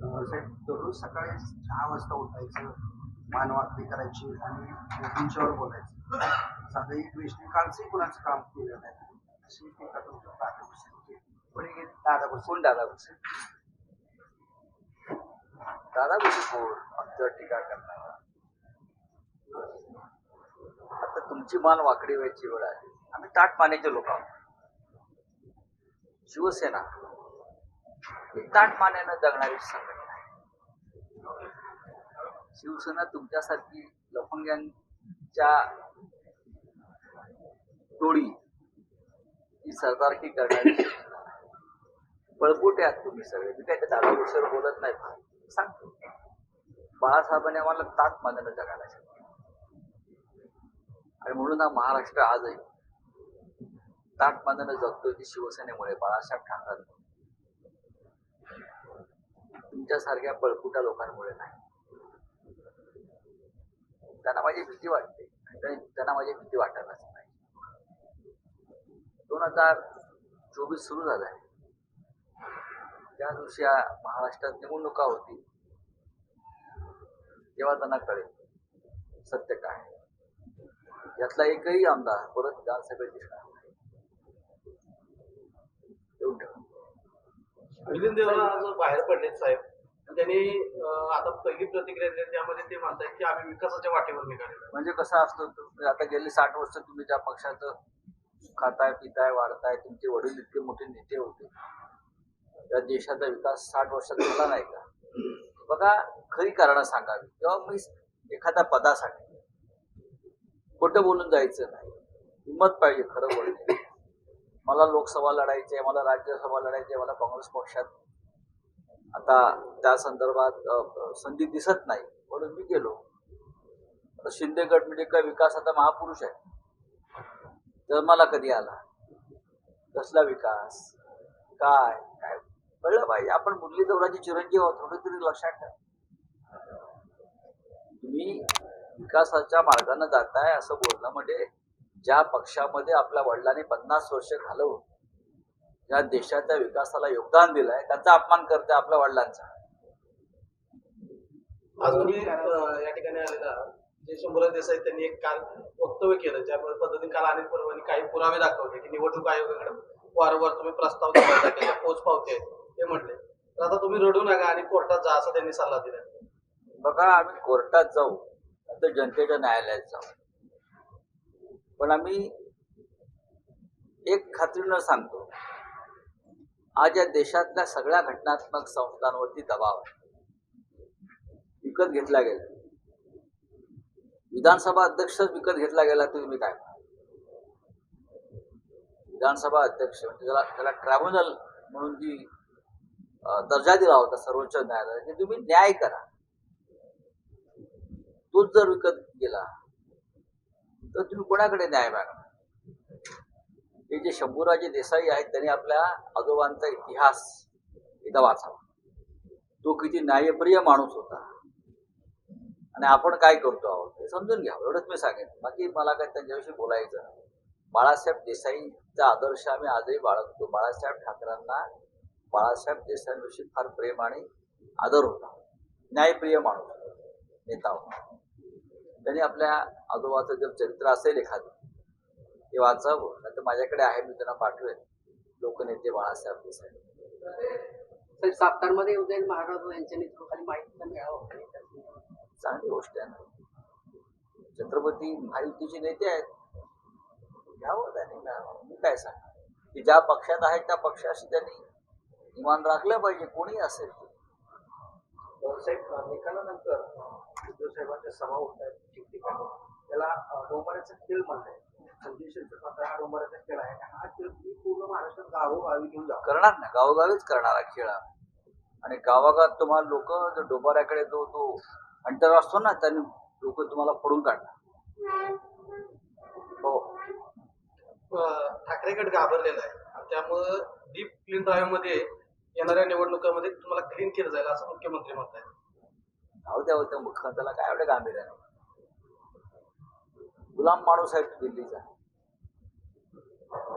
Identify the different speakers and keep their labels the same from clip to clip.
Speaker 1: साहेब दररोज सकाळी सहा वाजता उठायचं मान वाकडी करायची आणि मोदींच्यावर बोलायचं. साधं एक कुणाचं काम केलं नाही. अशी टीका तुमच्या दादा भुसेंची. पण हे दादा भुसे
Speaker 2: कोण दादा भुसे दादा भुसे कोण? आमच्यावर टीका करणार. आता तुमची मान वाकडी व्हायची वेळ आहे आम्ही ताट मानेचे लोक आहोत. शिवसेना. ताट मानेनं जगणारी संघ. शिवसेना तुमच्यासारखी लफंग्यांच्या टोळी ही सरदारकी करणारी शिवसेना पळपुटे आहात तुम्ही सगळे. मी काय दादा गोष्टीवर बोलत नाही. सांगतो. बाळासाहेबांनी आम्हाला ताक मानणं जगायला आणि म्हणून हा महाराष्ट्र आजही ताक मानणं जगतोय ती शिवसेनेमुळे बाळासाहेब ठाकरे तुमच्यासारख्या पळपुटा लोकांमुळे नाही. त्यांना माझी भीती वाटते. आणि त्यांनी- त्यांना माझी भीती वाटायलाच नाही. दोन हजार चोवीस सुरू झालाय. त्या दिवशी महाराष्ट्रात निवडणुका होती. तेव्हा त्यांना कळेल. सत्य काय? यातला एकही आमदार परत विधानसभेत दिसणार नाही. येऊन
Speaker 3: आज बाहेर पडले साहेब. त्यांनी आता पहिली प्रतिक्रिया दिली त्यामध्ये ते म्हणतात की आम्ही विकासाच्या वाटेवर निघालेलो आहे.
Speaker 2: म्हणजे कसं असतं म्हणजे आता गेली साठ वर्ष तुम्ही ज्या पक्षाचं खाताय पिताय वाढताय तुमचे वडील इतके मोठे नेते होते. या देशाचा विकास साठ वर्षात झाला नाही का? बघा खरी कारणं सांगावी. किंवा मी एखाद्या पदासाठी खोटं बोलून जायचं नाही. हिंमत पाहिजे खरं बोलणे. मला लोकसभा लढायची आहे मला राज्यसभा लढायची आहे मला काँग्रेस पक्षात आता त्या संदर्भात संधी दिसत नाही म्हणून मी गेलो. शिंदे गट म्हणजे काय विकासाचा महापुरुष आहे. जन्माला कधी आला? कसला विकास? काय? काय? कळलं पाहिजे आपण मुरलीधराची चिरंजीव आहोत थोडं तरी लक्षात ठेवा. तुम्ही विकासाच्या मार्गाने जाताय असं बोलणं म्हणजे ज्या पक्षामध्ये आपल्या वडिलांनी पन्नास वर्ष घालवून या देशाच्या विकासाला योगदान दिलंय त्यांचा अपमान करते आपल्या वडिलांचा.
Speaker 3: आज तुम्ही या ठिकाणी आलेला जे शंभूराज देसाई त्यांनी एक काल वक्तव्य केलं ज्या पद्धतीने काल अनिल परवानी काही पुरावे दाखवले की निवडणूक आयोगाकडे वारंवार तुम्ही प्रस्ताव पोच पावते ते म्हटले. तर आता तुम्ही रडू नका आणि कोर्टात जा असा त्यांनी सल्ला दिला.
Speaker 2: बघा आम्ही कोर्टात जाऊ तर जनतेच्या न्यायालयात जाऊ. पण आम्ही एक खात्रीनं सांगतो आज या देशातल्या सगळ्या घटनात्मक संस्थांवरती दबाव आहे. विकत घेतला गेला. विधानसभा अध्यक्षच विकत घेतला गेला तुम्ही काय विधानसभा अध्यक्ष म्हणजे त्याला त्याला ट्रायब्युनल म्हणून जी दर्जा दिला होता सर्वोच्च न्यायालयाने तुम्ही न्याय करा. तोच जर विकत गेला तर तुम्ही कोणाकडे न्याय मागणार? हे जे शंभूराजे देसाई आहेत त्यांनी आपल्या आजोबांचा इतिहास एकदा वाचावा. तो किती न्यायप्रिय माणूस होता. आणि आपण काय करतो आहोत हे समजून घ्या एवढंच मी सांगेन. बाकी मला काय त्यांच्याविषयी बोलायचं बाळासाहेब देसाईचा आदर्श आम्ही आजही बाळगतो. बाळासाहेब ठाकरेंना बाळासाहेब देसाईंविषयी फार प्रेम आणि आदर होता. न्यायप्रिय माणूस नेता होता. त्यांनी आपल्या आजोबाचं जर चरित्र असेल एखादं ते वाचावं नाही तर माझ्याकडे आहे मी त्यांना पाठवेन. लोकनेते बाळासाहेब देसाई.
Speaker 4: साहेब सातारमध्ये उदयन महाराज यांच्या नेतृत्वाखाली माहिती मिळावं.
Speaker 2: चांगली गोष्ट आहे ना. छत्रपती महायुतीचे नेते आहेत. घ्यावं त्यांनी घ्यावं मी काय सांग की ज्या पक्षात आहेत त्या पक्षाशी त्यांनी इमान राखलं पाहिजे. कोणी असेल ते.
Speaker 1: साहेब निकालानंतर उद्धव साहेबांच्या सभा होत आहेत. ठिकठिकाणी त्याला डोंबाऱ्याचा खेळ म्हणलाय.
Speaker 2: करणार ना गावोगावीच करणारा खेळ. आणि गावागावात तुम्हाला लोक जो डोंबाऱ्याकडे जो तो अंतर असतो ना त्यांनी लोक तुम्हाला फोडून काढणार. हो.
Speaker 3: अं, ठाकरे गट घाबरलेला आहे. त्यामुळं डीप क्लीन ड्राईव्हमध्ये येणाऱ्या निवडणुकामध्ये तुम्हाला क्लीन केलं जाईल असं मुख्यमंत्री म्हणतात
Speaker 2: जाऊ द्या मुख्यमंत्र्याला काय एवढं गांभीर्य आहे? गुलाम माणूस आहे दिल्लीचा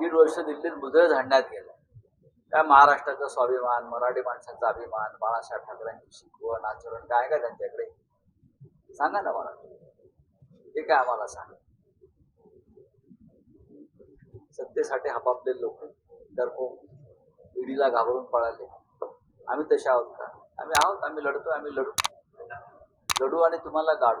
Speaker 2: दीड वर्ष दिल्लीत मुदळ झाडण्यात गेला. काय महाराष्ट्राचा स्वाभिमान मराठी माणसाचा अभिमान बाळासाहेब ठाकरेंची शिकवण आचरण काय काय त्यांच्याकडे? सांगा ना मला. ते काय आम्हाला सांगा. सत्तेसाठी हपापले लोक डरपोक ईडीला घाबरून पळाले. आम्ही तसे आहोत का? आम्ही आहोत आम्ही लढतो आम्ही लढू. लढू आणि तुम्हाला गाडू.